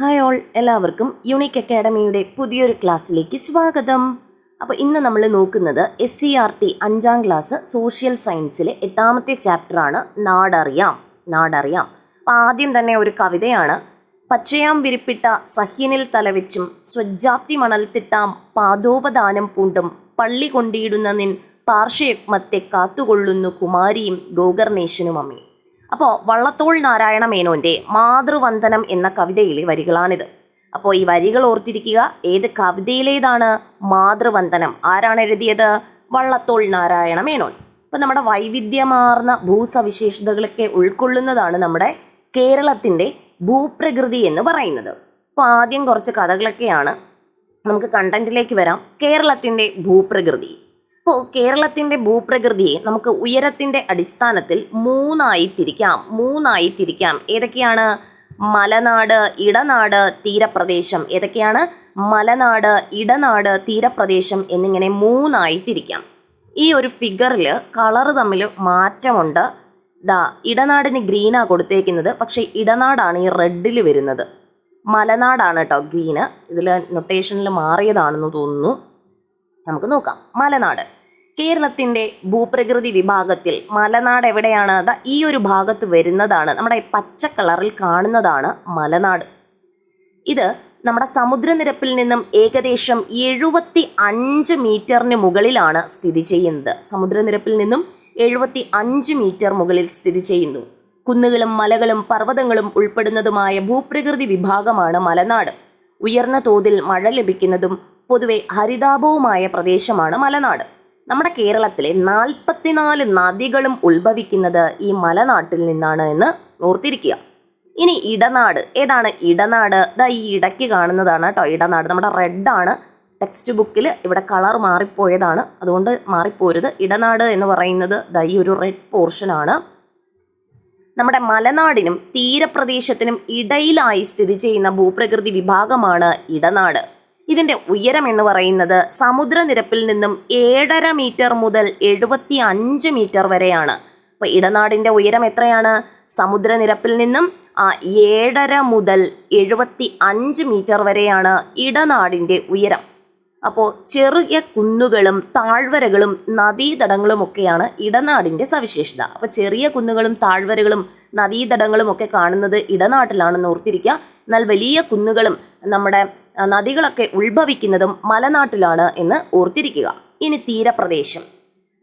Hi all എല്ലാവർക്കും unique അക്കാഡമിയുടെ പുതിയൊരു ക്ലാസ്സിലേക്ക് സ്വാഗതം. അപ്പോൾ ഇന്ന് നമ്മൾ നോക്കുന്നത് എസ് സി ആർ ടി അഞ്ചാം ക്ലാസ് സോഷ്യൽ സയൻസിലെ എട്ടാമത്തെ ചാപ്റ്ററാണ് നാടറിയാം നാടറിയാം. അപ്പോൾ ആദ്യം തന്നെ ഒരു കവിതയാണ് പച്ചയാം വിരിപ്പിട്ട സഹ്യനിൽ തലവെച്ചും സ്വജാപ്തി മണൽത്തിട്ടാം പാദോപദാനം പൂണ്ടും പള്ളി കൊണ്ടിയിടുന്ന നിൻ പാർശ്വയഗ്മത്തെ കാത്തുകൊള്ളുന്നു കുമാരിയും ഗോകർണേശനും അമ്മയും അപ്പോൾ വള്ളത്തോൾ നാരായണ മേനോന്റെ മാതൃവന്ദനം എന്ന കവിതയിലെ വരികളാണിത്. അപ്പോൾ ഈ വരികൾ ഓർത്തിരിക്കുക ഏത് കവിതയിലേതാണ് മാതൃവന്ദനം? ആരാണ് എഴുതിയത്? വള്ളത്തോൾ നാരായണ മേനോൻ. അപ്പോൾ നമ്മുടെ വൈവിധ്യമാർന്ന ഭൂസവിശേഷതകളൊക്കെ ഉൾക്കൊള്ളുന്നതാണ് നമ്മുടെ കേരളത്തിന്റെ ഭൂപ്രകൃതി എന്ന് പറയുന്നത്. അപ്പോൾ ആദ്യം കുറച്ച് കഥകളൊക്കെയാണ് നമുക്ക് കണ്ടന്റിലേക്ക് വരാം. കേരളത്തിന്റെ ഭൂപ്രകൃതി. ഇപ്പോൾ കേരളത്തിന്റെ ഭൂപ്രകൃതിയെ നമുക്ക് ഉയരത്തിന്റെ അടിസ്ഥാനത്തിൽ മൂന്നായി തിരിക്കാം മൂന്നായി തിരിക്കാം. ഏതൊക്കെയാണ്? മലനാട് ഇടനാട് തീരപ്രദേശം. ഏതൊക്കെയാണ്? മലനാട് ഇടനാട് തീരപ്രദേശം എന്നിങ്ങനെ മൂന്നായി തിരിക്കാം. ഈ ഒരു ഫിഗറിൽ കളർ തമ്മിൽ മാറ്റമുണ്ട്. ദാ ഇടനാടിന് ഗ്രീനാണ് കൊടുത്തേക്കുന്നത്. പക്ഷേ ഇടനാടാണ് ഈ റെഡിൽ വരുന്നത്. മലനാടാണ് കേട്ടോ ഗ്രീന്. ഇതിൽ നൊട്ടേഷനിൽ മാറിയതാണെന്ന് തോന്നുന്നു. നമുക്ക് നോക്കാം. മലനാട്. കേരളത്തിന്റെ ഭൂപ്രകൃതി വിഭാഗത്തിൽ മലനാട് എവിടെയാണ്? ഈ ഒരു ഭാഗത്ത് വരുന്നതാണ്. നമ്മുടെ പച്ച കളറിൽ കാണുന്നതാണ് മലനാട്. ഇത് നമ്മുടെ സമുദ്രനിരപ്പിൽ നിന്നും ഏകദേശം എഴുപത്തി അഞ്ച് മീറ്ററിന് മുകളിലാണ് സ്ഥിതി ചെയ്യുന്നത്. സമുദ്രനിരപ്പിൽ നിന്നും എഴുപത്തി അഞ്ച് മീറ്റർ മുകളിൽ സ്ഥിതി ചെയ്യുന്നു. കുന്നുകളും മലകളും പർവതങ്ങളും ഉൾപ്പെടുന്നതുമായ ഭൂപ്രകൃതി വിഭാഗമാണ് മലനാട്. ഉയർന്ന തോതിൽ മഴ ലഭിക്കുന്നതും പൊതുവെ ഹരിതാപവുമായ പ്രദേശമാണ് മലനാട്. നമ്മുടെ കേരളത്തിലെ നാൽപ്പത്തിനാല് നദികളും ഉത്ഭവിക്കുന്നത് ഈ മലനാട്ടിൽ നിന്നാണ് എന്ന് ഓർത്തിരിക്കുക. ഇനി ഇടനാട്. ഏതാണ് ഇടനാട്? ദാ ഈ ഇടയ്ക്ക് കാണുന്നതാണ് കേട്ടോ ഇടനാട്. നമ്മുടെ റെഡാണ് ടെക്സ്റ്റ് ബുക്കിൽ ഇവിടെ കളർ മാറിപ്പോയതാണ്. അതുകൊണ്ട് മാറിപ്പോരുത്. ഇടനാട് എന്ന് പറയുന്നത് ദാ ഈ ഒരു റെഡ് പോർഷനാണ് നമ്മുടെ മലനാടിനും തീരപ്രദേശത്തിനും ഇടയിലായി സ്ഥിതി ചെയ്യുന്ന ഭൂപ്രകൃതി വിഭാഗമാണ് ഇടനാട്. ഇതിന്റെ ഉയരം എന്ന് പറയുന്നത് സമുദ്രനിരപ്പിൽ നിന്നും ഏഴര മീറ്റർ മുതൽ എഴുപത്തി അഞ്ച് മീറ്റർ വരെയാണ്. അപ്പൊ ഇടനാടിന്റെ ഉയരം എത്രയാണ്? സമുദ്രനിരപ്പിൽ നിന്നും ആ ഏഴര മുതൽ എഴുപത്തി അഞ്ച് മീറ്റർ വരെയാണ് ഇടനാടിന്റെ ഉയരം. അപ്പോൾ ചെറിയ കുന്നുകളും താഴ്വരകളും നദീതടങ്ങളും ഒക്കെയാണ് ഇടനാടിന്റെ സവിശേഷത. അപ്പോൾ ചെറിയ കുന്നുകളും താഴ്വരകളും നദീതടങ്ങളും ഒക്കെ കാണുന്നത് ഇടനാട്ടിലാണെന്ന് ഓർത്തിരിക്കുക. എന്നാൽ വലിയ കുന്നുകളും നമ്മുടെ നദികളൊക്കെ ഉത്ഭവിക്കുന്നതും മലനാട്ടിലാണ് എന്ന് ഓർത്തിരിക്കുക. ഇനി തീരപ്രദേശം.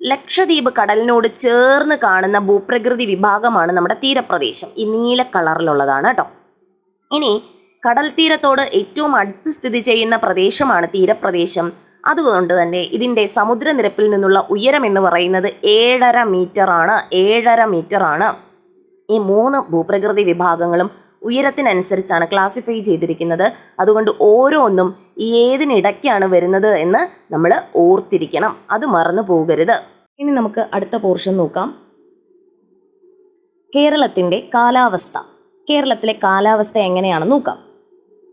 ലക്ഷദ്വീപ് കടലിനോട് ചേർന്ന് കാണുന്ന ഭൂപ്രകൃതി വിഭാഗമാണ് നമ്മുടെ തീരപ്രദേശം. ഈ നീല കളറിലുള്ളതാണ് കേട്ടോ ഇനി കടൽ തീരത്തോട് ഏറ്റവും അടുത്ത് സ്ഥിതി ചെയ്യുന്ന പ്രദേശമാണ് തീരപ്രദേശം. അതുകൊണ്ട് തന്നെ ഇതിന്റെ സമുദ്രനിരപ്പിൽ നിന്നുള്ള ഉയരം എന്ന് പറയുന്നത് ഏഴര മീറ്റർ ആണ് ഏഴര മീറ്റർ ആണ് ഈ മൂന്ന് ഭൂപ്രകൃതി വിഭാഗങ്ങളും ഉയരത്തിനനുസരിച്ചാണ് ക്ലാസിഫൈ ചെയ്തിരിക്കുന്നത്. അതുകൊണ്ട് ഓരോന്നും ഏതിനിടയ്ക്കാണ് വരുന്നത് എന്ന് നമ്മൾ ഓർത്തിരിക്കണം. അത് മറന്നു പോകരുത്. ഇനി നമുക്ക് അടുത്ത പോർഷൻ നോക്കാം. കേരളത്തിന്റെ കാലാവസ്ഥ. കേരളത്തിലെ കാലാവസ്ഥ എങ്ങനെയാണെന്ന് നോക്കാം.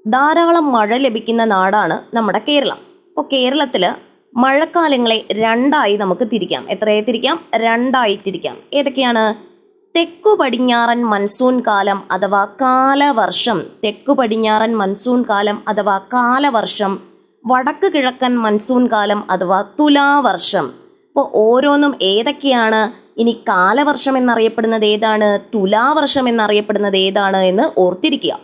ധാരാളം മഴ ലഭിക്കുന്ന നാടാണ് നമ്മുടെ കേരളം. അപ്പോൾ കേരളത്തിൽ മഴക്കാലങ്ങളെ രണ്ടായി നമുക്ക് തിരിക്കാം. എത്രയെ തിരിക്കാം? രണ്ടായി തിരിക്കാം. ഏതൊക്കെയാണ്? തെക്കു പടിഞ്ഞാറൻ മൺസൂൺ കാലം അഥവാ കാലവർഷം. തെക്കു പടിഞ്ഞാറൻ മൺസൂൺ കാലം അഥവാ കാലവർഷം. വടക്ക് കിഴക്കൻ മൺസൂൺ കാലം അഥവാ തുലാവർഷം. അപ്പോൾ ഓരോന്നും ഏതൊക്കെയാണ്? ഇനി കാലവർഷം എന്നറിയപ്പെടുന്നത് ഏതാണ്? തുലാവർഷം എന്നറിയപ്പെടുന്നത് ഏതാണ് എന്ന് ഓർത്തിരിക്കുക.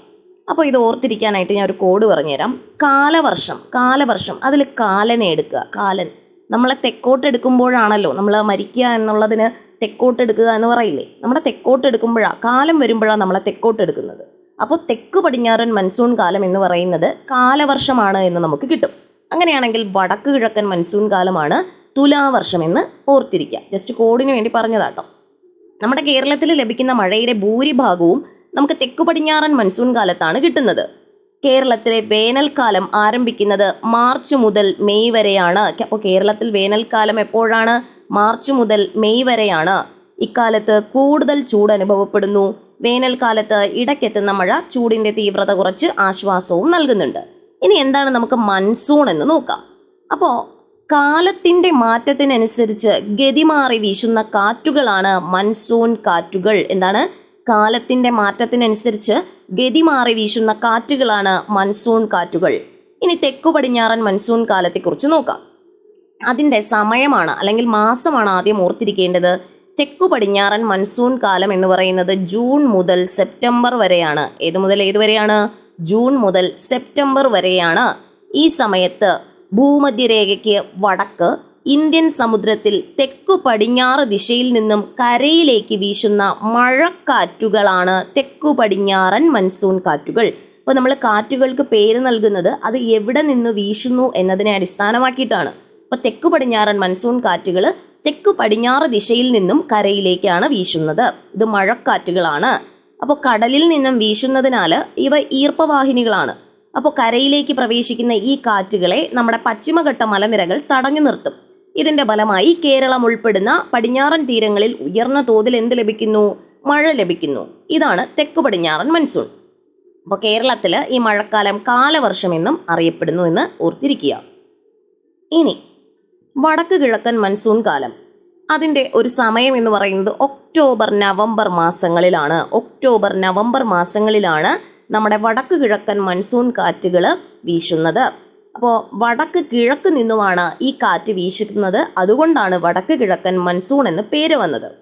അപ്പോൾ ഇത് ഓർത്തിരിക്കാനായിട്ട് ഞാൻ ഒരു കോഡ് പറഞ്ഞുതരാം. കാലവർഷം കാലവർഷം. അതിൽ കാലനെ എടുക്കുക. കാലൻ. നമ്മളെ തെക്കോട്ട് എടുക്കുമ്പോഴാണല്ലോ നമ്മൾ മരിക്കുക എന്നുള്ളതിന് തെക്കോട്ട് എടുക്കുക എന്ന് പറയില്ലേ? നമ്മളെ തെക്കോട്ട് എടുക്കുമ്പോഴാണ് കാലം വരുമ്പോഴാണ് നമ്മളെ തെക്കോട്ട് എടുക്കുന്നത് അപ്പോൾ തെക്ക് പടിഞ്ഞാറൻ മൺസൂൺ കാലം എന്ന് പറയുന്നത് കാലവർഷമാണ് എന്ന് നമുക്ക് കിട്ടും. അങ്ങനെയാണെങ്കിൽ വടക്ക് കിഴക്കൻ മൺസൂൺ കാലമാണ് തുലാവർഷം എന്ന് ഓർത്തിരിക്കുക. ജസ്റ്റ് കോഡിന് വേണ്ടി പറഞ്ഞതാട്ടോ നമ്മുടെ കേരളത്തിൽ ലഭിക്കുന്ന മഴയുടെ ഭൂരിഭാഗവും നമുക്ക് തെക്കു പടിഞ്ഞാറൻ മൺസൂൺ കാലത്താണ് കിട്ടുന്നത്. കേരളത്തിലെ വേനൽക്കാലം ആരംഭിക്കുന്നത് മാർച്ച് മുതൽ മെയ് വരെയാണ്. അപ്പോൾ കേരളത്തിൽ വേനൽക്കാലം എപ്പോഴാണ്? മാർച്ച് മുതൽ മെയ് വരെയാണ്. ഇക്കാലത്ത് കൂടുതൽ ചൂട് അനുഭവപ്പെടുന്നു. വേനൽക്കാലത്ത് ഇടയ്ക്കെത്തുന്ന മഴ ചൂടിന്റെ തീവ്രത കുറച്ച് ആശ്വാസവും നൽകുന്നുണ്ട്. ഇനി എന്താണ് നമുക്ക് മൺസൂൺ എന്ന് നോക്കാം. അപ്പോൾ കാലത്തിന്റെ മാറ്റത്തിനനുസരിച്ച് ഗതിമാറി വീശുന്ന കാറ്റുകളാണ് മൺസൂൺ കാറ്റുകൾ എന്താണ് കാലത്തിന്റെ മാറ്റത്തിനനുസരിച്ച് ഗതിമാറി വീശുന്ന കാറ്റുകളാണ് മൺസൂൺ കാറ്റുകൾ. ഇനി തെക്കു പടിഞ്ഞാറൻ മൺസൂൺ കാലത്തെക്കുറിച്ച് നോക്കാം. അതിന്റെ സമയമാണ് അല്ലെങ്കിൽ മാസമാണ് ആദ്യം ഓർത്തിരിക്കേണ്ടത്. തെക്കു പടിഞ്ഞാറൻ മൺസൂൺ കാലം എന്ന് പറയുന്നത് ജൂൺ മുതൽ സെപ്റ്റംബർ വരെയാണ്. ഏത് മുതൽ ഏത് വരെയാണ്? ജൂൺ മുതൽ സെപ്റ്റംബർ വരെയാണ് ഈ സമയത്ത് ഭൂമധ്യരേഖയ്ക്ക് വടക്ക് ഇന്ത്യൻ സമുദ്രത്തിൽ തെക്കു പടിഞ്ഞാറ് ദിശയിൽ നിന്നും കരയിലേക്ക് വീശുന്ന മഴക്കാറ്റുകളാണ് തെക്കു പടിഞ്ഞാറൻ മൺസൂൺ കാറ്റുകൾ. അപ്പോൾ നമ്മൾ കാറ്റുകൾക്ക് പേര് നൽകുന്നത് അത് എവിടെ നിന്ന് വീശുന്നു എന്നതിനെ അടിസ്ഥാനമാക്കിയിട്ടാണ്. അപ്പോൾ തെക്കു പടിഞ്ഞാറൻ മൺസൂൺ കാറ്റുകൾ തെക്ക് പടിഞ്ഞാറ് ദിശയിൽ നിന്നും കരയിലേക്കാണ് വീശുന്നത്. ഇത് മഴക്കാറ്റുകളാണ്. അപ്പോൾ കടലിൽ നിന്നും വീശുന്നതിനാൽ ഇവ ഈർപ്പവാഹിനികളാണ്. അപ്പോൾ കരയിലേക്ക് പ്രവേശിക്കുന്ന ഈ കാറ്റുകളെ നമ്മുടെ പശ്ചിമഘട്ട മലനിരകൾ തടഞ്ഞു നിർത്തും. ഇതിന്റെ ഫലമായി കേരളം ഉൾപ്പെടുന്ന പടിഞ്ഞാറൻ തീരങ്ങളിൽ ഉയർന്ന തോതിൽ എന്ത് ലഭിക്കുന്നു? മഴ ലഭിക്കുന്നു. ഇതാണ് തെക്ക് പടിഞ്ഞാറൻ മൺസൂൺ അപ്പോൾ കേരളത്തിൽ ഈ മഴക്കാലം കാലവർഷം എന്നും അറിയപ്പെടുന്നു എന്ന് ഓർത്തിരിക്കുക. ഇനി വടക്ക് കിഴക്കൻ മൺസൂൺ കാലം. അതിന്റെ ഒരു സമയം എന്ന് പറയുന്നത് ഒക്ടോബർ നവംബർ മാസങ്ങളിലാണ്. ഒക്ടോബർ നവംബർ മാസങ്ങളിലാണ് നമ്മുടെ വടക്ക് കിഴക്കൻ മൺസൂൺ കാറ്റുകൾ വീശുന്നത്. അപ്പോൾ വടക്ക് കിഴക്ക് നിന്നുമാണ് ഈ കാറ്റ് വീശുന്നത്. അതുകൊണ്ടാണ് വടക്ക് കിഴക്കൻ മൺസൂൺ എന്ന് പേര് വന്നത്.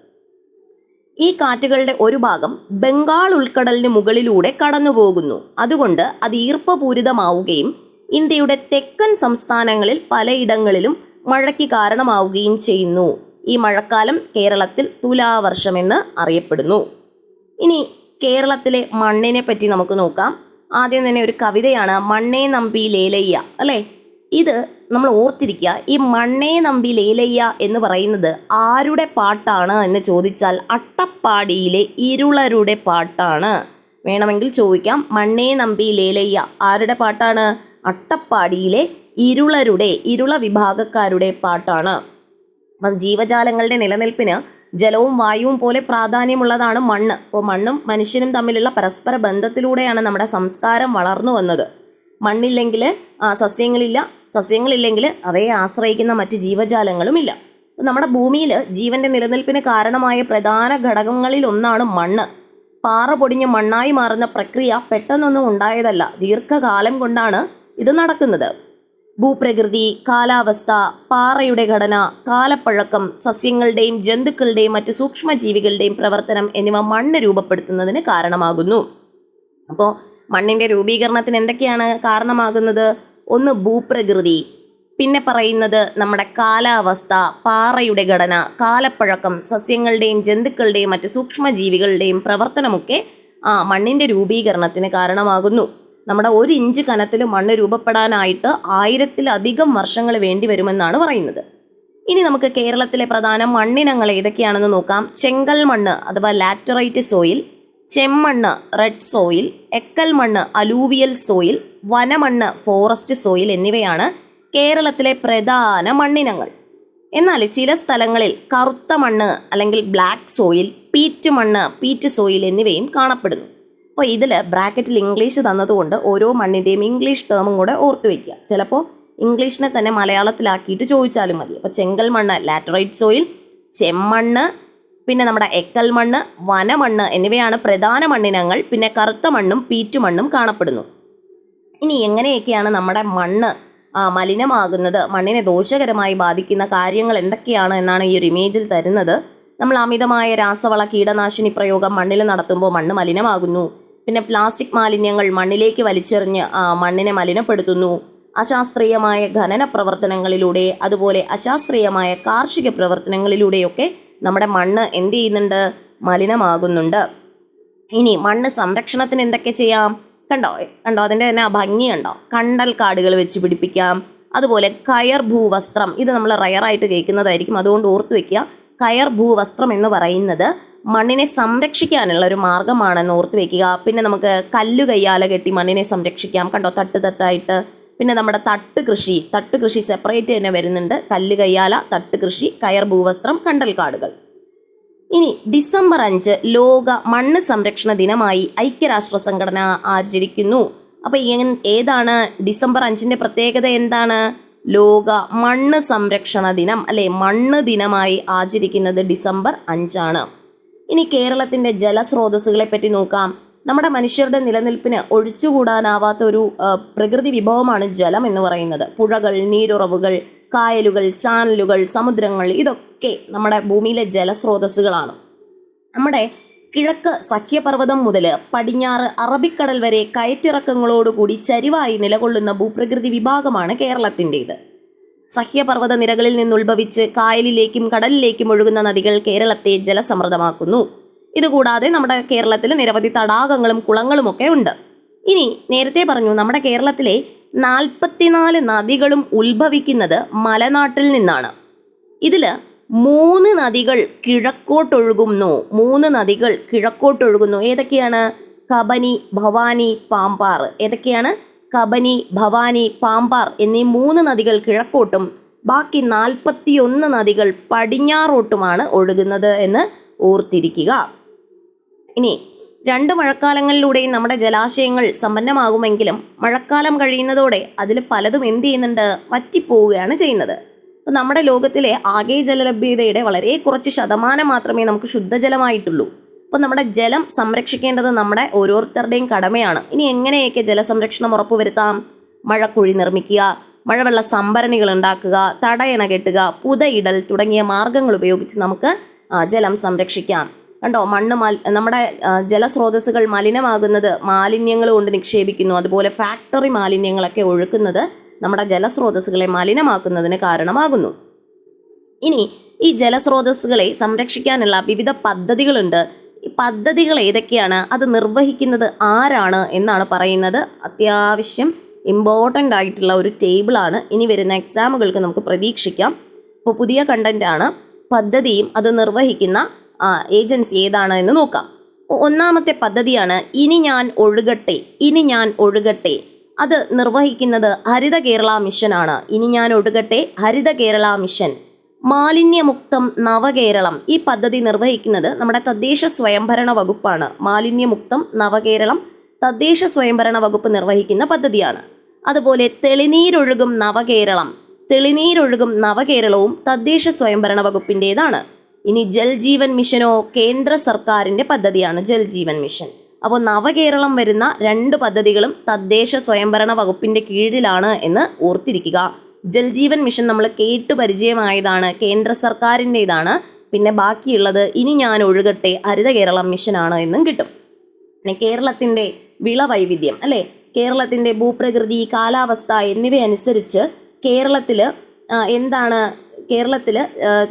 ഈ കാറ്റുകളുടെ ഒരു ഭാഗം ബംഗാൾ ഉൾക്കടലിന് മുകളിലൂടെ കടന്നുപോകുന്നു. അതുകൊണ്ട് അത് ഈർപ്പപൂരിതമാവുകയും ഇന്ത്യയുടെ തെക്കൻ സംസ്ഥാനങ്ങളിൽ പലയിടങ്ങളിലും മഴയ്ക്ക് കാരണമാവുകയും ചെയ്യുന്നു. ഈ മഴക്കാലം കേരളത്തിൽ തുലാവർഷമെന്ന് അറിയപ്പെടുന്നു. ഇനി കേരളത്തിലെ മണ്ണിനെ പറ്റി നമുക്ക് നോക്കാം. ആദ്യം തന്നെ ഒരു കവിതയാണ് മണ്ണേ നമ്പി ലേലയ്യ അല്ലേ? ഇത് നമ്മൾ ഓർത്തിരിക്കുക ഈ മണ്ണേ നമ്പി ലേലയ്യ എന്ന് പറയുന്നത് ആരുടെ പാട്ടാണ് എന്ന് ചോദിച്ചാൽ അട്ടപ്പാടിയിലെ ഇരുളരുടെ പാട്ടാണ്. വേണമെങ്കിൽ ചോദിക്കാം മണ്ണേ നമ്പി ലേലയ്യ ആരുടെ പാട്ടാണ്? അട്ടപ്പാടിയിലെ ഇരുളരുടെ ഇരുള വിഭാഗക്കാരുടെ പാട്ടാണ്. ജീവജാലങ്ങളുടെ നിലനിൽപ്പിന് ജലവും വായുവും പോലെ പ്രാധാന്യമുള്ളതാണ് മണ്ണ്. അപ്പോൾ മണ്ണും മനുഷ്യനും തമ്മിലുള്ള പരസ്പര ബന്ധത്തിലൂടെയാണ് നമ്മുടെ സംസ്കാരം വളർന്നു വന്നത്. മണ്ണില്ലെങ്കിൽ സസ്യങ്ങളില്ല. സസ്യങ്ങളില്ലെങ്കിൽ അവയെ ആശ്രയിക്കുന്ന മറ്റ് ജീവജാലങ്ങളും ഇല്ല. നമ്മുടെ ഭൂമിയിൽ ജീവന്റെ നിലനിൽപ്പിന് കാരണമായ പ്രധാന ഘടകങ്ങളിൽ ഒന്നാണ് മണ്ണ്. പാറ പൊടിഞ്ഞ് മണ്ണായി മാറുന്ന പ്രക്രിയ പെട്ടെന്നൊന്നും ഉണ്ടായതല്ല. ദീർഘകാലം കൊണ്ടാണ് ഇത് നടക്കുന്നത്. ഭൂപ്രകൃതി കാലാവസ്ഥ പാറയുടെ ഘടന കാലപ്പഴക്കം സസ്യങ്ങളുടെയും ജന്തുക്കളുടെയും മറ്റ് സൂക്ഷ്മജീവികളുടെയും പ്രവർത്തനം എന്നിവ മണ്ണ് രൂപപ്പെടുത്തുന്നതിന് കാരണമാകുന്നു. അപ്പോൾ മണ്ണിന്റെ രൂപീകരണത്തിന് എന്തൊക്കെയാണ് കാരണമാകുന്നത്? ഒന്ന് ഭൂപ്രകൃതി പിന്നെ പറയുന്നത് നമ്മുടെ കാലാവസ്ഥ പാറയുടെ ഘടന കാലപ്പഴക്കം സസ്യങ്ങളുടെയും ജന്തുക്കളുടെയും മറ്റ് സൂക്ഷ്മജീവികളുടെയും പ്രവർത്തനമൊക്കെ ആ മണ്ണിന്റെ രൂപീകരണത്തിന് കാരണമാകുന്നു. നമ്മുടെ ഒരു ഇഞ്ച് കനത്തിൽ മണ്ണ് രൂപപ്പെടാനായിട്ട് ആയിരത്തിലധികം വർഷങ്ങൾ വേണ്ടി വരുമെന്നാണ് പറയുന്നത്. ഇനി നമുക്ക് കേരളത്തിലെ പ്രധാന മണ്ണിനങ്ങൾ ഏതൊക്കെയാണെന്ന് നോക്കാം. ചെങ്കൽ മണ്ണ് അഥവാ ലാറ്ററൈറ്റ് സോയിൽ ചെമ്മണ്ണ് റെഡ് സോയിൽ എക്കൽ മണ്ണ് അലൂവിയൽ സോയിൽ വനമണ്ണ് ഫോറസ്റ്റ് സോയിൽ എന്നിവയാണ് കേരളത്തിലെ പ്രധാന മണ്ണിനങ്ങൾ. എന്നാൽ ചില സ്ഥലങ്ങളിൽ കറുത്ത മണ്ണ് അല്ലെങ്കിൽ ബ്ലാക്ക് സോയിൽ പീറ്റ് മണ്ണ് പീറ്റ് സോയിൽ എന്നിവയും കാണപ്പെടുന്നു. അപ്പോൾ ഇതിൽ ബ്രാക്കറ്റിൽ ഇംഗ്ലീഷ് തന്നതുകൊണ്ട് ഓരോ മണ്ണിന്റെയും ഇംഗ്ലീഷ് ടേമും കൂടെ ഓർത്തു വയ്ക്കുക ചിലപ്പോൾ ഇംഗ്ലീഷിനെ തന്നെ മലയാളത്തിലാക്കിയിട്ട് ചോദിച്ചാലും മതി. അപ്പോൾ ചെങ്കൽ മണ്ണ് ലാറ്ററൈറ്റ് സോയിൽ ചെമ്മണ്ണ് പിന്നെ നമ്മുടെ എക്കൽ മണ്ണ് വനമണ്ണ് എന്നിവയാണ് പ്രധാന മണ്ണിനങ്ങൾ. പിന്നെ കറുത്ത മണ്ണും പീറ്റു മണ്ണും കാണപ്പെടുന്നു. ഇനി എങ്ങനെയൊക്കെയാണ് നമ്മുടെ മണ്ണ് മലിനമാകുന്നത്? മണ്ണിനെ ദോഷകരമായി ബാധിക്കുന്ന കാര്യങ്ങൾ എന്തൊക്കെയാണ് എന്നാണ് ഈ ഒരു ഇമേജിൽ തരുന്നത്. നമ്മൾ അമിതമായ രാസവള കീടനാശിനി പ്രയോഗം മണ്ണിൽ നടത്തുമ്പോൾ മണ്ണ് മലിനമാകുന്നു. പിന്നെ പ്ലാസ്റ്റിക് മാലിന്യങ്ങൾ മണ്ണിലേക്ക് വലിച്ചെറിഞ്ഞ് മണ്ണിനെ മലിനപ്പെടുത്തുന്നു. അശാസ്ത്രീയമായ ഖനന പ്രവർത്തനങ്ങളിലൂടെ അതുപോലെ അശാസ്ത്രീയമായ കാർഷിക പ്രവർത്തനങ്ങളിലൂടെയൊക്കെ നമ്മുടെ മണ്ണ് എന്ത് ചെയ്യുന്നുണ്ട്? മലിനമാകുന്നുണ്ട്. ഇനി മണ്ണ് സംരക്ഷണത്തിന് എന്തൊക്കെ ചെയ്യാം? കണ്ടോ? കണ്ടോ? അതിന്റെ തന്നെ ഭംഗി കണ്ടോ? കണ്ടൽ കാടുകൾ വെച്ച് പിടിപ്പിക്കാം. അതുപോലെ കയർ ഭൂവസ്ത്രം ഇത് നമ്മൾ റയറായിട്ട് കേൾക്കുന്നതായിരിക്കും. അതുകൊണ്ട് ഓർത്ത് വെക്കുക കയർ ഭൂവസ്ത്രം എന്ന് പറയുന്നത് മണ്ണിനെ സംരക്ഷിക്കാനുള്ള ഒരു മാർഗമാണെന്ന് ഓർത്ത് വെക്കുക. പിന്നെ നമുക്ക് കല്ലു കയ്യാല കെട്ടി മണ്ണിനെ സംരക്ഷിക്കാം. കണ്ടോ? തട്ട് തട്ടായിട്ട്. പിന്നെ നമ്മുടെ തട്ട് കൃഷി. തട്ട് കൃഷി സെപ്പറേറ്റ് തന്നെ വരുന്നുണ്ട്. കല്ല് കയ്യാല തട്ട് കൃഷി കയർ ഭൂവസ്ത്രം കണ്ടൽ കാടുകൾ. ഇനി ഡിസംബർ അഞ്ച് ലോക മണ്ണ് സംരക്ഷണ ദിനമായി ഐക്യരാഷ്ട്ര സംഘടന ആചരിക്കുന്നു. അപ്പോൾ ഏതാണ്? ഡിസംബർ അഞ്ചിന്റെ പ്രത്യേകത എന്താണ്? ലോക മണ്ണ് സംരക്ഷണ ദിനം അല്ലെ? മണ്ണ് ദിനമായി ആചരിക്കുന്നത് ഡിസംബർ അഞ്ചാണ്. ഇനി കേരളത്തിന്റെ ജലസ്രോതസ്സുകളെ പറ്റി നോക്കാം. നമ്മുടെ മനുഷ്യരുടെ നിലനിൽപ്പിന് ഒഴിച്ചുകൂടാനാവാത്ത ഒരു പ്രകൃതി വിഭവമാണ് ജലം എന്ന് പറയുന്നത്. പുഴകൾ നീരുറവുകൾ കായലുകൾ ചാനലുകൾ സമുദ്രങ്ങൾ ഇതൊക്കെ നമ്മുടെ ഭൂമിയിലെ ജലസ്രോതസ്സുകളാണ്. നമ്മുടെ കിഴക്ക് സഖ്യപർവതം മുതൽ പടിഞ്ഞാറ് അറബിക്കടൽ വരെ കയറ്റിറക്കങ്ങളോടുകൂടി ചരിവായി നിലകൊള്ളുന്ന ഭൂപ്രകൃതി വിഭാഗമാണ് കേരളത്തിന്റെത്. സഹ്യപർവത നിരകളിൽ നിന്നുത്ഭവിച്ച് കായലിലേക്കും കടലിലേക്കും ഒഴുകുന്ന നദികൾ കേരളത്തെ ജലസമൃദ്ധമാക്കുന്നു. ഇതുകൂടാതെ നമ്മുടെ കേരളത്തിൽ നിരവധി തടാകങ്ങളും കുളങ്ങളുമൊക്കെ ഉണ്ട്. ഇനി നേരത്തെ പറഞ്ഞു നമ്മുടെ കേരളത്തിലെ നാൽപ്പത്തിനാല് നദികളും ഉത്ഭവിക്കുന്നത് മലനാട്ടിൽ നിന്നാണ്. ഇതിൽ മൂന്ന് നദികൾ കിഴക്കോട്ടൊഴുകുന്നു. മൂന്ന് നദികൾ കിഴക്കോട്ടൊഴുകുന്നു. ഏതൊക്കെയാണ്? കബനി ഭവാനി പാമ്പാർ. ഏതൊക്കെയാണ്? കബനി ഭവാനി പാമ്പാർ എന്നീ മൂന്ന് നദികൾ കിഴക്കോട്ടും ബാക്കി നാൽപ്പത്തിയൊന്ന് നദികൾ പടിഞ്ഞാറോട്ടുമാണ് ഒഴുകുന്നത് എന്ന് ഓർത്തിരിക്കുക. ഇനി രണ്ട് മഴക്കാലങ്ങളിലൂടെയും നമ്മുടെ ജലാശയങ്ങൾ സമ്പന്നമാകുമെങ്കിലും മഴക്കാലം കഴിയുന്നതോടെ അതിൽ പലതും എന്ത് ചെയ്യുന്നുണ്ട്? വറ്റിപ്പോവുകയാണ് ചെയ്യുന്നത്. അപ്പോൾ നമ്മുടെ ലോകത്തിലെ ആകെ ജലലഭ്യതയുടെ വളരെ കുറച്ച് ശതമാനം മാത്രമേ നമുക്ക് ശുദ്ധജലമായിട്ടുള്ളൂ. അപ്പോൾ നമ്മുടെ ജലം സംരക്ഷിക്കേണ്ടത് നമ്മുടെ ഓരോരുത്തരുടെയും കടമയാണ്. ഇനി എങ്ങനെയൊക്കെ ജലസംരക്ഷണം ഉറപ്പുവരുത്താം? മഴക്കുഴി നിർമ്മിക്കുക മഴവെള്ള സംഭരണികൾ ഉണ്ടാക്കുക തടയണ കെട്ടുക പുതയിടൽ തുടങ്ങിയ മാർഗങ്ങൾ ഉപയോഗിച്ച് നമുക്ക് ജലം സംരക്ഷിക്കാം. കണ്ടോ? മണ്ണ് മൽ നമ്മുടെ ജലസ്രോതസ്സുകൾ മലിനമാകുന്നത് മാലിന്യങ്ങൾ കൊണ്ട് നിക്ഷേപിക്കുന്നു. അതുപോലെ ഫാക്ടറി മാലിന്യങ്ങളൊക്കെ ഒഴുക്കുന്നത് നമ്മുടെ ജലസ്രോതസ്സുകളെ മലിനമാക്കുന്നതിന് കാരണമാകുന്നു. ഇനി ഈ ജലസ്രോതസ്സുകളെ സംരക്ഷിക്കാനുള്ള വിവിധ പദ്ധതികളുണ്ട്. ഈ പദ്ധതികൾ ഏതൊക്കെയാണ്? അത് നിർവഹിക്കുന്നത് ആരാണ് എന്നാണ് പറയുന്നത്. അത്യാവശ്യം ഇമ്പോർട്ടന്റ് ആയിട്ടുള്ള ഒരു ടേബിളാണ് ഇനി വരുന്ന എക്സാമുകൾക്ക് നമുക്ക് പ്രതീക്ഷിക്കാം. അപ്പോൾ പുതിയ കണ്ടന്റ് ആണ്. പദ്ധതിയും അത് നിർവഹിക്കുന്ന ഏജൻസി ഏതാണ് എന്ന് നോക്കാം. ഒന്നാമത്തെ പദ്ധതിയാണ് ഇനി ഞാൻ ഒഴുകട്ടെ ഇനി ഞാൻ ഒഴുകട്ടെ. അത് നിർവഹിക്കുന്നത് ഹരിത കേരള മിഷനാണ്. ഇനി ഞാൻ ഒഴുകട്ടെ ഹരിത കേരള മിഷൻ. മാലിന്യമുക്തം നവകേരളം. ഈ പദ്ധതി നിർവഹിക്കുന്നത് നമ്മുടെ തദ്ദേശ സ്വയംഭരണ വകുപ്പാണ്. മാലിന്യമുക്തം നവകേരളം തദ്ദേശ സ്വയംഭരണ വകുപ്പ് നിർവഹിക്കുന്ന പദ്ധതിയാണ്. അതുപോലെ തെളിനീരൊഴുകും നവകേരളം. തെളിനീരൊഴുകും നവകേരളവും തദ്ദേശ സ്വയംഭരണ വകുപ്പിന്റേതാണ് ഇനി ജൽജീവൻ മിഷനോ കേന്ദ്ര സർക്കാരിന്റെ പദ്ധതിയാണ് ജൽജീവൻ മിഷൻ. അപ്പോൾ നവകേരളം വരുന്ന രണ്ട് പദ്ധതികളും തദ്ദേശ സ്വയംഭരണ വകുപ്പിന്റെ കീഴിലാണ് എന്ന് ഓർത്തിരിക്കുക. ജൽജീവൻ മിഷൻ നമ്മൾ കേട്ടു പരിചയമായതാണ് കേന്ദ്ര സർക്കാരിന്റെതാണ് പിന്നെ ബാക്കിയുള്ളത് ഇനി ഞാൻ ഒഴുകട്ടെ ഹരിത കേരളം മിഷനാണ് എന്നും കിട്ടും. പിന്നെ കേരളത്തിന്റെ വിളവൈവിധ്യം അല്ലേ? കേരളത്തിന്റെ ഭൂപ്രകൃതി കാലാവസ്ഥ എന്നിവയനുസരിച്ച് കേരളത്തിൽ എന്താണ് കേരളത്തിൽ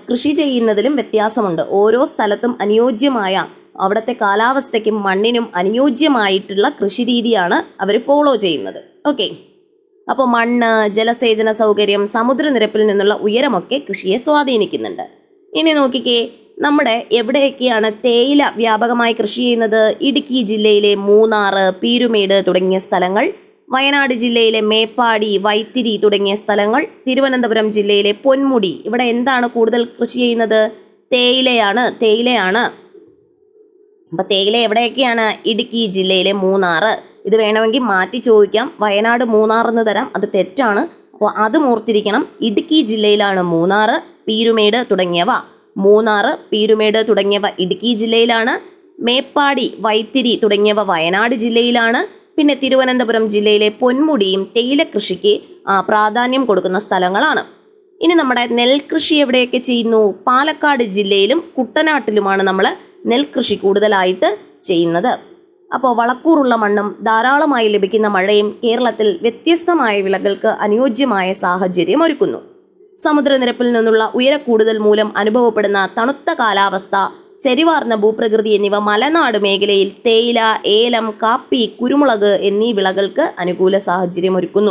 കൃഷി ചെയ്യുന്നതിലും വ്യത്യാസമുണ്ട്. ഓരോ സ്ഥലത്തും അനുയോജ്യമായ അവിടുത്തെ കാലാവസ്ഥയ്ക്കും മണ്ണിനും അനുയോജ്യമായിട്ടുള്ള കൃഷി രീതിയാണ് അവർ ഫോളോ ചെയ്യുന്നത്. ഓക്കെ അപ്പോൾ മണ്ണ് ജലസേചന സൗകര്യം സമുദ്രനിരപ്പിൽ നിന്നുള്ള ഉയരമൊക്കെ കൃഷിയെ സ്വാധീനിക്കുന്നുണ്ട്. ഇനി നോക്കിക്കേ നമ്മുടെ എവിടെയൊക്കെയാണ് തേയില വ്യാപകമായി കൃഷി ചെയ്യുന്നത്? ഇടുക്കി ജില്ലയിലെ മൂന്നാർ പീരുമേട് തുടങ്ങിയ സ്ഥലങ്ങൾ വയനാട് ജില്ലയിലെ മേപ്പാടി വൈത്തിരി തുടങ്ങിയ സ്ഥലങ്ങൾ തിരുവനന്തപുരം ജില്ലയിലെ പൊന്മുടി. ഇവിടെ എന്താണ് കൂടുതൽ കൃഷി ചെയ്യുന്നത്? തേയിലയാണ് തേയിലയാണ്. അപ്പൊ തേയില എവിടെയൊക്കെയാണ്? ഇടുക്കി ജില്ലയിലെ മൂന്നാറ്. ഇത് വേണമെങ്കിൽ മാറ്റി ചോദിക്കാം. വയനാട് മൂന്നാർ എന്ന് തരാം. അത് തെറ്റാണ്. അപ്പോൾ അത് ഓർത്തിരിക്കണം. ഇടുക്കി ജില്ലയിലാണ് മൂന്നാറ് പീരുമേട് തുടങ്ങിയവ. മൂന്നാറ് പീരുമേട് തുടങ്ങിയവ ഇടുക്കി ജില്ലയിലാണ്. മേപ്പാടി വൈത്തിരി തുടങ്ങിയവ വയനാട് ജില്ലയിലാണ്. പിന്നെ തിരുവനന്തപുരം ജില്ലയിലെ പൊന്മുടിയും തേയില കൃഷിക്ക് പ്രാധാന്യം കൊടുക്കുന്ന സ്ഥലങ്ങളാണ്. ഇനി നമ്മുടെ നെൽകൃഷി എവിടെയൊക്കെ ചെയ്യുന്നു? പാലക്കാട് ജില്ലയിലും കുട്ടനാട്ടിലുമാണ് നമ്മൾ നെൽകൃഷി കൂടുതലായിട്ട് ചെയ്യുന്നത്. അപ്പോൾ വളക്കൂറുള്ള മണ്ണും ധാരാളമായി ലഭിക്കുന്ന മഴയും കേരളത്തിൽ വ്യത്യസ്തമായ വിളകൾക്ക് അനുയോജ്യമായ സാഹചര്യം ഒരുക്കുന്നു. സമുദ്രനിരപ്പിൽ നിന്നുള്ള ഉയരക്കൂടുതൽ മൂലം അനുഭവപ്പെടുന്ന തണുത്ത കാലാവസ്ഥ ചെരിവാർന്ന ഭൂപ്രകൃതി എന്നിവ മലനാട് മേഖലയിൽ തേയില ഏലം കാപ്പി കുരുമുളക് എന്നീ വിളകൾക്ക് അനുകൂല സാഹചര്യം ഒരുക്കുന്നു.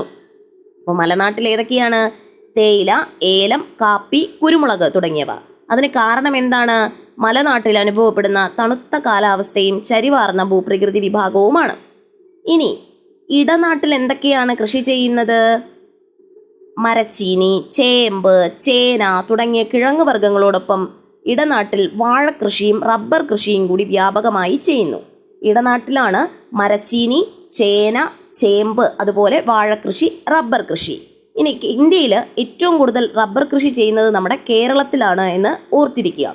അപ്പോൾ മലനാട്ടിൽ ഏതൊക്കെയാണ്? തേയില ഏലം കാപ്പി കുരുമുളക് തുടങ്ങിയവ. അതിന് കാരണം എന്താണ്? മലനാട്ടിൽ അനുഭവപ്പെടുന്ന തണുത്ത കാലാവസ്ഥയും ചരിവാർന്ന ഭൂപ്രകൃതി വിഭാഗവുമാണ്. ഇനി ഇടനാട്ടിൽ എന്തൊക്കെയാണ് കൃഷി ചെയ്യുന്നത്? മരച്ചീനി ചേമ്പ് ചേന തുടങ്ങിയ കിഴങ്ങ് വർഗങ്ങളോടൊപ്പം ഇടനാട്ടിൽ വാഴക്കൃഷിയും റബ്ബർ കൃഷിയും കൂടി വ്യാപകമായി ചെയ്യുന്നു. ഇടനാട്ടിലാണ് മരച്ചീനി ചേന ചേമ്പ് അതുപോലെ വാഴക്കൃഷി റബ്ബർ കൃഷി. ഇനി ഇന്ത്യയിൽ ഏറ്റവും കൂടുതൽ റബ്ബർ കൃഷി ചെയ്യുന്നത് നമ്മുടെ കേരളത്തിലാണ് എന്ന് ഓർത്തിരിക്കുക.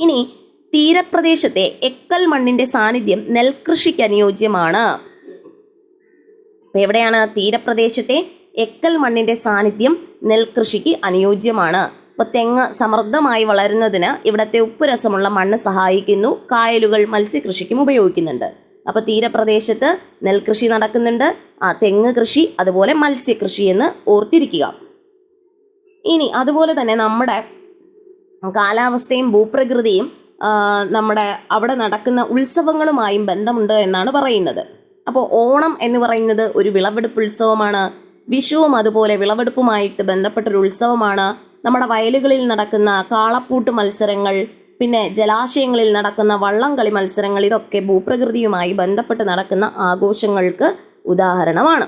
ഇനി തീരപ്രദേശത്തെ എക്കൽ മണ്ണിന്റെ സാന്നിധ്യം നെൽകൃഷിക്ക് അനുയോജ്യമാണ്. എവിടെയാണ് തീരപ്രദേശത്തെ എക്കൽ മണ്ണിന്റെ സാന്നിധ്യം നെൽകൃഷിക്ക് അനുയോജ്യമാണ്. ഇപ്പൊ തെങ്ങ് സമൃദ്ധമായി വളരുന്നതിന് ഇവിടത്തെ ഉപ്പുരസമുള്ള മണ്ണ് സഹായിക്കുന്നു. കായലുകൾ മത്സ്യകൃഷിക്കും ഉപയോഗിക്കുന്നുണ്ട്. അപ്പൊ തീരപ്രദേശത്ത് നെൽകൃഷി നടക്കുന്നുണ്ട്. ആ തെങ്ങ് കൃഷി അതുപോലെ മത്സ്യകൃഷി എന്ന് ഓർത്തിരിക്കുക. ഇനി അതുപോലെ തന്നെ നമ്മുടെ കാലാവസ്ഥയും ഭൂപ്രകൃതിയും നമ്മുടെ അവിടെ നടക്കുന്ന ഉത്സവങ്ങളുമായും ബന്ധമുണ്ട് എന്നാണ് പറയുന്നത്. അപ്പോൾ ഓണം എന്ന് പറയുന്നത് ഒരു വിളവെടുപ്പ് ഉത്സവമാണ്. വിഷുവും അതുപോലെ വിളവെടുപ്പുമായിട്ട് ബന്ധപ്പെട്ടൊരു ഉത്സവമാണ്. നമ്മുടെ വയലുകളിൽ നടക്കുന്ന കാളപ്പൂട്ട് മത്സരങ്ങൾ പിന്നെ ജലാശയങ്ങളിൽ നടക്കുന്ന വള്ളംകളി മത്സരങ്ങൾ ഇതൊക്കെ ഭൂപ്രകൃതിയുമായി ബന്ധപ്പെട്ട് നടക്കുന്ന ആഘോഷങ്ങൾക്ക് ഉദാഹരണമാണ്.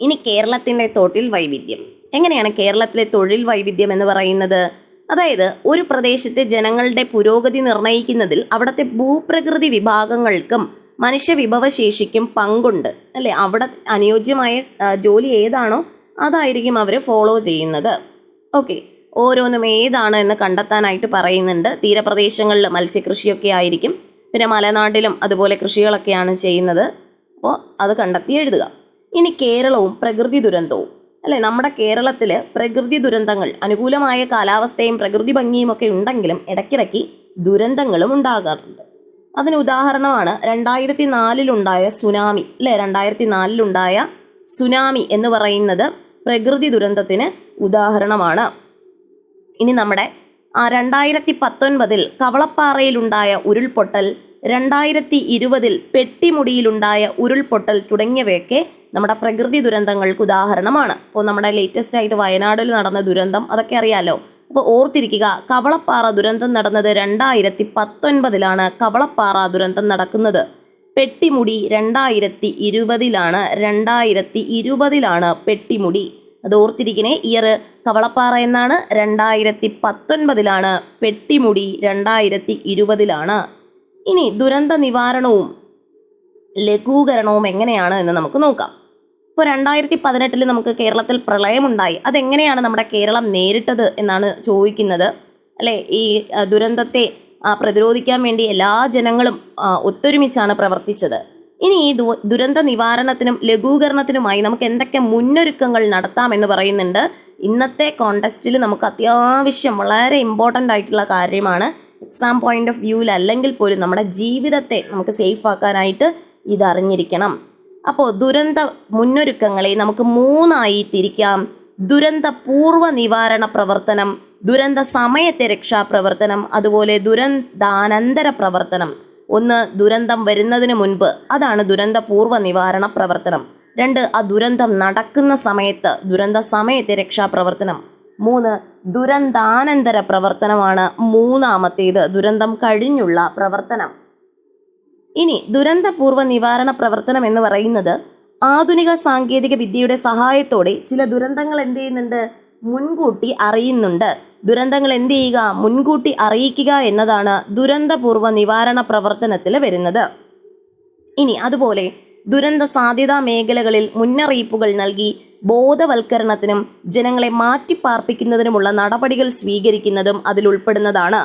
ഇനി കേരളത്തിന്റെ തോട്ടിൽ വൈവിധ്യം. എങ്ങനെയാണ് കേരളത്തിലെ തൊഴിൽ വൈവിധ്യം എന്ന് പറയുന്നത്? അതായത് ഒരു പ്രദേശത്തെ ജനങ്ങളുടെ പുരോഗതി നിർണയിക്കുന്നതിൽ അവിടുത്തെ ഭൂപ്രകൃതി വിഭാഗങ്ങൾക്കും മനുഷ്യ വിഭവശേഷിക്കും പങ്കുണ്ട്. അല്ലെ? അവിടെ അനുയോജ്യമായ ജോലി ഏതാണോ അതായിരിക്കും അവർ ഫോളോ ചെയ്യുന്നത്. ഓക്കെ. ഓരോന്നും ഏതാണ് എന്ന് കണ്ടെത്താനായിട്ട് പറയുന്നുണ്ട്. തീരപ്രദേശങ്ങളിൽ മത്സ്യകൃഷിയൊക്കെ ആയിരിക്കും. പിന്നെ മലനാട്ടിലും അതുപോലെ കൃഷികളൊക്കെയാണ് ചെയ്യുന്നത്. അപ്പോൾ അത് കണ്ടെത്തി എഴുതുക. ഇനി കേരളവും പ്രകൃതി ദുരന്തവും. അല്ലെ? നമ്മുടെ കേരളത്തിൽ പ്രകൃതി ദുരന്തങ്ങൾ അനുകൂലമായ കാലാവസ്ഥയും പ്രകൃതി ഭംഗിയും ഒക്കെ ഉണ്ടെങ്കിലും ഇടയ്ക്കിടയ്ക്ക് ദുരന്തങ്ങളും ഉണ്ടാകാറുണ്ട്. അതിന് ഉദാഹരണമാണ് രണ്ടായിരത്തി നാലിലുണ്ടായ സുനാമി അല്ലെ? രണ്ടായിരത്തി നാലിലുണ്ടായ സുനാമി എന്ന് പറയുന്നത് പ്രകൃതി ദുരന്തത്തിന് ഉദാഹരണമാണ്. ഇനി നമ്മുടെ രണ്ടായിരത്തി പത്തൊൻപതിൽ കവളപ്പാറയിലുണ്ടായ ഉരുൾപൊട്ടൽ രണ്ടായിരത്തി ഇരുപതിൽ പെട്ടിമുടിയിലുണ്ടായ ഉരുൾപൊട്ടൽ തുടങ്ങിയവയൊക്കെ നമ്മുടെ പ്രകൃതി ദുരന്തങ്ങൾക്ക് ഉദാഹരണമാണ്. അപ്പോൾ നമ്മുടെ ലേറ്റസ്റ്റ് ആയിട്ട് വയനാടിൽ നടന്ന ദുരന്തം അതൊക്കെ അറിയാലോ? അപ്പോൾ ഓർത്തിരിക്കുക കവളപ്പാറ ദുരന്തം നടന്നത് രണ്ടായിരത്തി പത്തൊൻപതിലാണ് കവളപ്പാറ ദുരന്തം നടക്കുന്നത്. പെട്ടിമുടി രണ്ടായിരത്തി ഇരുപതിലാണ് രണ്ടായിരത്തി ഇരുപതിലാണ് പെട്ടിമുടി. അത് ഓർത്തിരിക്കണേ ഇയർ കവളപ്പാറ എന്നാണ്. രണ്ടായിരത്തി പത്തൊൻപതിലാണ് പെട്ടിമുടി രണ്ടായിരത്തി ഇരുപതിലാണ് ഇനി ദുരന്ത നിവാരണവും ലഘൂകരണവും എങ്ങനെയാണ് എന്ന് നമുക്ക് നോക്കാം. ഇപ്പോൾ രണ്ടായിരത്തി പതിനെട്ടിൽ നമുക്ക് കേരളത്തിൽ പ്രളയമുണ്ടായി. അതെങ്ങനെയാണ് നമ്മുടെ കേരളം നേരിട്ടത് എന്നാണ് ചോദിക്കുന്നത്. അല്ലേ? ഈ ദുരന്തത്തെ പ്രതിരോധിക്കാൻ വേണ്ടി എല്ലാ ജനങ്ങളും ഒത്തൊരുമിച്ചാണ് പ്രവർത്തിച്ചത്. ഇനി ഈ ദുരന്ത നിവാരണത്തിനും ലഘൂകരണത്തിനുമായി നമുക്ക് എന്തൊക്കെ മുന്നൊരുക്കങ്ങൾ നടത്താമെന്ന് പറയുന്നുണ്ട്. ഇന്നത്തെ കോണ്ടസ്റ്റിൽ നമുക്ക് അത്യാവശ്യം വളരെ ഇമ്പോർട്ടന്റ് ആയിട്ടുള്ള കാര്യമാണ് എക്സാം പോയിന്റ് ഓഫ് വ്യൂവിൽ അല്ലെങ്കിൽ പോലും നമ്മുടെ ജീവിതത്തെ നമുക്ക് സേഫ് ആക്കാനായിട്ട് ഇതറിഞ്ഞിരിക്കണം അപ്പോൾ ദുരന്ത മുന്നൊരുക്കങ്ങളെ നമുക്ക് മൂന്നായി തിരിക്കാം. ദുരന്ത പൂർവ നിവാരണ പ്രവർത്തനം ദുരന്ത സമയത്തെ രക്ഷാപ്രവർത്തനം അതുപോലെ ദുരന്താനന്തര പ്രവർത്തനം. ഒന്ന് ദുരന്തം വരുന്നതിന് മുൻപ്. അതാണ് ദുരന്ത പൂർവ നിവാരണ പ്രവർത്തനം. രണ്ട് ആ ദുരന്തം നടക്കുന്ന സമയത്ത് ദുരന്ത സമയത്തെ രക്ഷാപ്രവർത്തനം മൂന്ന് ദുരന്താനന്തര പ്രവർത്തനമാണ് മൂന്നാമത്തേത്. ദുരന്തം കഴിഞ്ഞുള്ള പ്രവർത്തനം. ഇനി ദുരന്തപൂർവ നിവാരണ പ്രവർത്തനം എന്ന് പറയുന്നത് ആധുനിക സാങ്കേതിക വിദ്യയുടെ സഹായത്തോടെ ചില ദുരന്തങ്ങൾ എന്ത് ചെയ്യുന്നുണ്ട്? മുൻകൂട്ടി അറിയുന്നുണ്ട്. ദുരന്തങ്ങൾ എന്ത് ചെയ്യുക? മുൻകൂട്ടി അറിയിക്കുക എന്നതാണ് ദുരന്തപൂർവ നിവാരണ പ്രവർത്തനത്തിൽ വരുന്നത്. ഇനി അതുപോലെ ദുരന്ത സാധ്യതാ മേഖലകളിൽ മുന്നറിയിപ്പുകൾ നൽകി ബോധവൽക്കരണത്തിനും ജനങ്ങളെ മാറ്റിപ്പാർപ്പിക്കുന്നതിനുമുള്ള നടപടികൾ സ്വീകരിക്കുന്നതും അതിൽ ഉൾപ്പെടുന്നതാണ്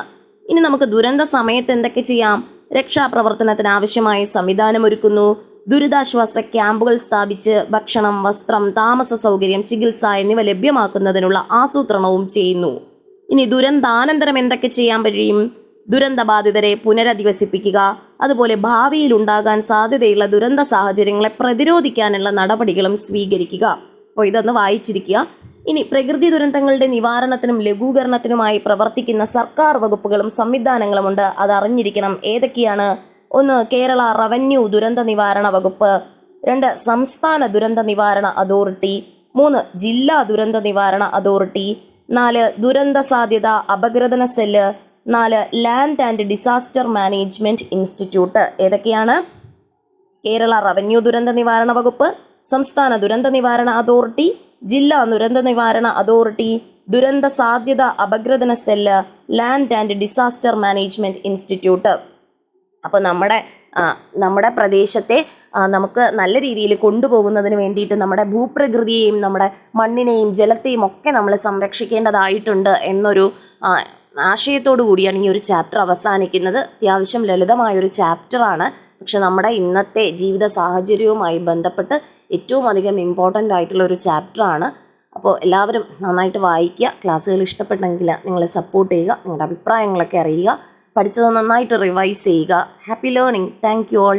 ഇനി നമുക്ക് ദുരന്ത സമയത്ത് എന്തൊക്കെ ചെയ്യാം? രക്ഷാപ്രവർത്തനത്തിന് ആവശ്യമായ സംവിധാനം ഒരുക്കുന്നു. ദുരിതാശ്വാസ ക്യാമ്പുകൾ സ്ഥാപിച്ച് ഭക്ഷണം വസ്ത്രം താമസ സൗകര്യം ചികിത്സ എന്നിവ ലഭ്യമാക്കുന്നതിനുള്ള ആസൂത്രണവും ചെയ്യുന്നു. ഇനി ദുരന്താനന്തരം എന്തൊക്കെ ചെയ്യാൻ കഴിയും? ദുരന്തബാധിതരെ പുനരധിവസിപ്പിക്കുക അതുപോലെ ഭാവിയിൽ ഉണ്ടാകാൻ സാധ്യതയുള്ള ദുരന്ത സാഹചര്യങ്ങളെ പ്രതിരോധിക്കാനുള്ള നടപടികളും സ്വീകരിക്കുക. അപ്പോൾ ഇതൊന്ന് വായിച്ചിരിക്കുക. ഇനി പ്രകൃതി ദുരന്തങ്ങളുടെ നിവാരണത്തിനും ലഘൂകരണത്തിനുമായി പ്രവർത്തിക്കുന്ന സർക്കാർ വകുപ്പുകളും സംവിധാനങ്ങളുമുണ്ട് അത് അറിഞ്ഞിരിക്കണം ഏതൊക്കെയാണ്. ഒന്ന് കേരള റവന്യൂ ദുരന്ത നിവാരണ വകുപ്പ്. രണ്ട് സംസ്ഥാന ദുരന്ത നിവാരണ അതോറിറ്റി. മൂന്ന് ജില്ലാ ദുരന്ത നിവാരണ അതോറിറ്റി. നാല് ദുരന്ത സാധ്യത അപഗ്രഥന സെല്ല്. നാല് land and disaster management institute. ഏതൊക്കെയാണ്? കേരള റവന്യൂ ദുരന്ത നിവാരണ വകുപ്പ്. സംസ്ഥാന ദുരന്ത നിവാരണ അതോറിറ്റി ജില്ലാ ദുരന്ത നിവാരണ അതോറിറ്റി ദുരന്ത സാധ്യത അപഗ്രഥന cell land and disaster management institute. അപ്പോൾ നമ്മുടെ നമ്മുടെ പ്രദേശത്തെ നമുക്ക് നല്ല രീതിയിൽ കൊണ്ടുപോകുന്നതിന് വേണ്ടിയിട്ട് നമ്മുടെ ഭൂപ്രകൃതിയെയും നമ്മുടെ മണ്ണിനെയും ജലത്തെയും ഒക്കെ നമ്മൾ സംരക്ഷിക്കേണ്ടതായിട്ടുണ്ട് എന്നൊരു ആശയത്തോടു കൂടിയാണ് ഈ ഒരു ചാപ്റ്റർ അവസാനിക്കുന്നത്. അത്യാവശ്യം ലളിതമായൊരു ചാപ്റ്ററാണ്. പക്ഷെ നമ്മുടെ ഇന്നത്തെ ജീവിത സാഹചര്യവുമായി ബന്ധപ്പെട്ട് ഏറ്റവും അധികം ഇമ്പോർട്ടന്റ് ആയിട്ടുള്ള ഒരു ചാപ്റ്ററാണ് അപ്പോൾ എല്ലാവരും നന്നായിട്ട് വായിക്കുക. ക്ലാസ്സുകൾ ഇഷ്ടപ്പെട്ടെങ്കിൽ നിങ്ങളെ സപ്പോർട്ട് ചെയ്യുക. നിങ്ങളുടെ അഭിപ്രായങ്ങളൊക്കെ അറിയുക. പഠിച്ചത് നന്നായിട്ട് റിവൈസ് ചെയ്യുക. Happy learning thank you all